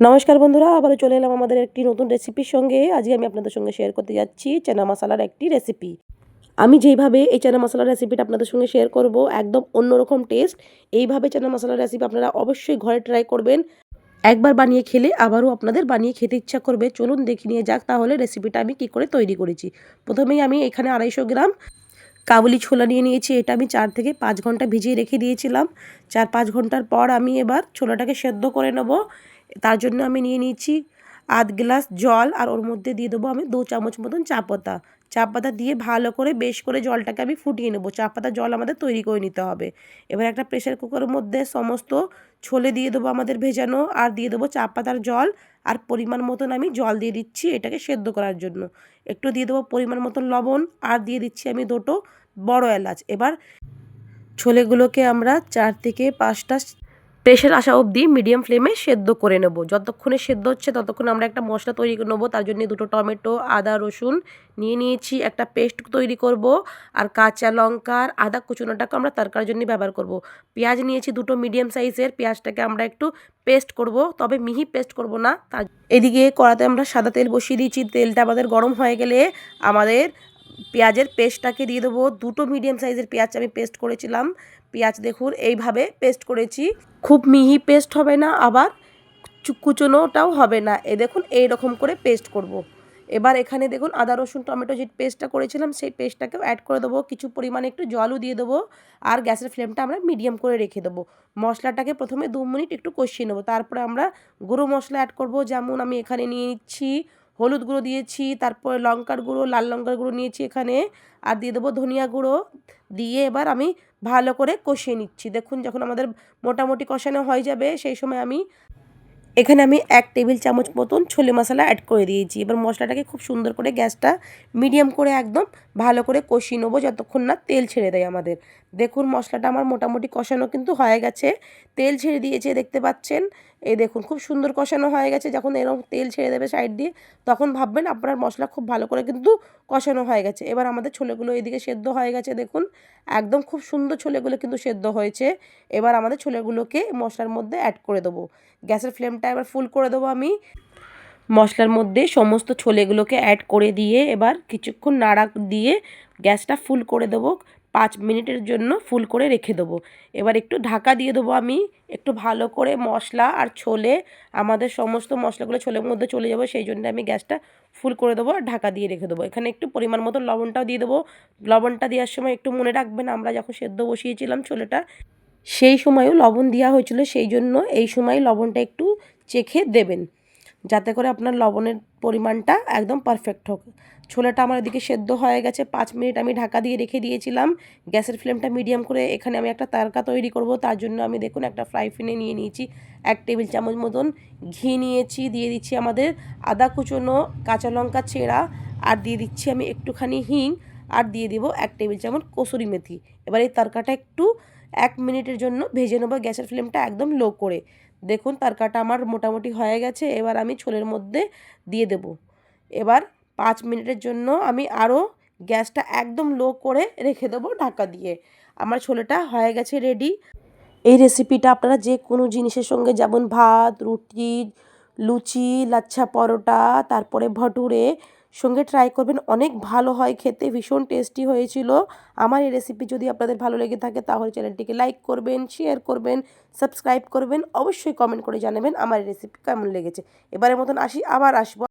নমস্কার বন্ধুরা, আবারও চলে এলাম আমাদের একটি নতুন রেসিপির সঙ্গে। আজকে আমি আপনাদের সঙ্গে শেয়ার করতে যাচ্ছি চানা মশলার একটি রেসিপি আমি যেইভাবে এই চানা মশলার রেসিপিটা আপনাদের সঙ্গে শেয়ার করব, একদম অন্যরকম টেস্ট এইভাবে চানা মশলার রেসিপি আপনারা অবশ্যই ঘরে ট্রাই করবেন। একবার বানিয়ে খেলে আবারও আপনাদের বানিয়ে খেতে ইচ্ছা করবে। চলুন দেখে নিয়ে যাক তাহলে রেসিপিটা আমি কি করে তৈরি করেছি। প্রথমেই আমি এখানে আড়াইশো গ্রাম কাবুলি ছোলা নিয়ে নিয়েছি। এটা আমি চার থেকে পাঁচ ঘণ্টা ভিজিয়ে রেখে দিয়েছিলাম। চার পাঁচ ঘণ্টার পর আমি এবার ছোলাটাকে সেদ্ধ করে নেব। তার জন্য আমি নিয়ে নিয়েছি আধ গ্লাস জল আর ওর মধ্যে দিয়ে দেবো আমি দু চামচ মতন চা পাতা। চা পাতা দিয়ে ভালো করে বেশ করে জলটাকে আমি ফুটিয়ে নেব। চা পাতা জল আমাদের তৈরি করে নিতে হবে। এবার একটা প্রেশার কুকারের মধ্যে সমস্ত ছোলে দিয়ে দেবো আমাদের ভেজানো আর দিয়ে দেবো চা পাতার জল আর পরিমাণ মতন আমি জল দিয়ে দিচ্ছি এটাকে সেদ্ধ করার জন্য। একটু দিয়ে দেবো পরিমাণ মতন লবণ আর দিয়ে দিচ্ছি আমি দুটো বড় এলাচ। এবার ছোলেগুলোকে আমরা চার থেকে পাঁচটা প্রেশার আসা অবধি মিডিয়াম ফ্লেমে সেদ্ধ করে নেব। যতক্ষণে সেদ্ধ হচ্ছে ততক্ষণ আমরা একটা মশলা তৈরি নেব। তার জন্য দুটো টমেটো, আদা, রসুন নিয়ে নিয়েছি। একটা পেস্ট তৈরি করব আর কাঁচা লঙ্কার আদা কুচুনোটাকে আমরা তরকার জন্য ব্যবহার করব। পেঁয়াজ নিয়েছি দুটো মিডিয়াম সাইজের পেঁয়াজটাকে আমরা একটু পেস্ট করব। তবে মিহি পেস্ট করব না। তার এদিকে কড়াতে আমরা সাদা তেল বসিয়ে দিয়েছি। তেলটা আমাদের গরম হয়ে গেলে আমাদের পেঁয়াজের পেস্টটাকে দিয়ে দেবো। দুটো মিডিয়াম সাইজের পেঁয়াজ আমি পেস্ট করেছিলাম। পেঁয়াজ দেখুন, এইভাবে পেস্ট করেছি। খুব মিহি পেস্ট হবে না, আবার কুচোনোটাও হবে না। এ দেখুন এই রকম করে পেস্ট করব। এবার এখানে দেখুন, আদা, রসুন, টমেটো যে পেস্টটা করেছিলাম, সেই পেস্টটাকেও অ্যাড করে দেবো। কিছু পরিমাণে একটু জলও দিয়ে দেবো আর গ্যাসের ফ্লেমটা আমরা মিডিয়াম করে রেখে দেবো। মশলাটাকে প্রথমে দু মিনিট একটু কষিয়ে নেব। তারপরে আমরা গুঁড়ো মশলা অ্যাড করব। যেমন আমি এখানে নিয়ে নিচ্ছি হলুদ গুঁড়ো দিয়েছি, তারপরে লঙ্কার গুঁড়ো, লাল লঙ্কার গুঁড়ো নিয়েছি এখানে, আর দিয়ে দেবো ধনিয়া গুঁড়ো। দিয়ে এবার আমি ভালো করে কষিয়ে নিচ্ছি। দেখুন যখন আমাদের মোটামুটি কষানো হয়ে যাবে, সেই সময় আমি এখানে আমি এক টেবিল চামচ মতন ছোলে মশলা অ্যাড করে দিয়েছি। এবার মশলাটাকে খুব সুন্দর করে গ্যাসটা মিডিয়াম করে একদম ভালো করে কষিয়ে নেব যতক্ষণ না তেল ছেড়ে দেয় আমাদের। দেখুন মশলাটা আমার মোটামুটি কষানো কিন্তু হয়ে গেছে। তেল ছেড়ে দিয়েছে, দেখতে পাচ্ছেন? এই দেখুন, খুব সুন্দর কষানো হয়ে গেছে। যখন এরকম তেল ছেড়ে দেবে সাইড দিয়ে, তখন ভাববেন আপনার মশলা খুব ভালো করে কিন্তু কষানো হয়ে গেছে। এবার আমাদের ছোলেগুলো এদিকে সেদ্ধ হয়ে গেছে, দেখুন। একদম খুব সুন্দর ছোলেগুলো কিন্তু সেদ্ধ হয়েছে। এবার আমাদের ছোলেগুলোকে মশলার মধ্যে অ্যাড করে দেবো। গ্যাসের ফ্লেমটা এবার ফুল করে দেবো আমি। মশলার মধ্যে সমস্ত ছোলেগুলোকে অ্যাড করে দিয়ে এবার কিছুক্ষণ নাড়া দিয়ে গ্যাসটা ফুল করে দেবো। পাঁচ মিনিটের জন্য ফুল করে রেখে দেবো। এবার একটু ঢাকা দিয়ে দেবো আমি। একটু ভালো করে মশলা আর ছোলে, আমাদের সমস্ত মশলাগুলো ছোলের মধ্যে চলে যাব, সেই জন্য আমি গ্যাসটা ফুল করে দেবো আর ঢাকা দিয়ে রেখে দেবো। এখানে একটু পরিমাণ মতো লবণটাও দিয়ে দেবো। লবণটা দেওয়ার সময় একটু মনে রাখবেন, আমরা যখন সেদ্ধ বসিয়েছিলাম ছোলেটা, সেই সময়ও লবণ দেওয়া হয়েছিল, সেই জন্য এই সময় লবণটা একটু চেখে দেবেন। যাতে করে আপনার লবণের পরিমাণটা একদম পারফেক্ট হোক। ছোলাটা আমার এদিকে সেদ্ধ হয়ে গেছে। পাঁচ মিনিট আমি ঢাকা দিয়ে রেখে দিয়েছিলাম। গ্যাসের ফ্লেমটা মিডিয়াম করে এখানে আমি একটা তারকা তৈরি করব। তার জন্য আমি দেখুন একটা ফ্রাই প্যানে নিয়ে নিয়েছি। এক টেবিল চামচ মতন ঘি নিয়েছি, দিয়ে দিচ্ছি আমাদের আদা কুচনো কাঁচা লঙ্কা ছেঁড়া, আর দিয়ে দিচ্ছি আমি একটুখানি হিং, আর দিয়ে দিব এক টেবিল চামচ কসুরি মেথি। এবার এই তরকাটা একটু এক মিনিটের জন্য ভেজে নেব গ্যাসের ফ্লেমটা একদম লো করে। দেখুন তরকাটা আমার মোটামুটি হয়ে গেছে। এবার আমি ছোলের মধ্যে দিয়ে দেব। এবার পাঁচ মিনিটের জন্য আমি আরও গ্যাসটা একদম লো করে রেখে দেবো ঢাকা দিয়ে। আমার ছোলেটা হয়ে গেছে রেডি এই রেসিপিটা আপনারা যে কোনো জিনিসের সঙ্গে যেমন ভাত, রুটি, লুচি, লাচ্ছা পরোটা, তারপরে ভটুরে সঙ্গে ট্রাই করবেন। অনেক ভালো হয় খেতে, ভীষণ টেস্টি হয়েছিল। আমার এই রেসিপি যদি আপনাদের ভালো লেগে থাকে তাহলে চ্যানেলটিকে লাইক করবেন শেয়ার করবেন সাবস্ক্রাইব করবেন। অবশ্যই কমেন্ট করে জানাবেন আমার রেসিপি কেমন লেগেছে। এবারের মতন আসি, আবার আসব।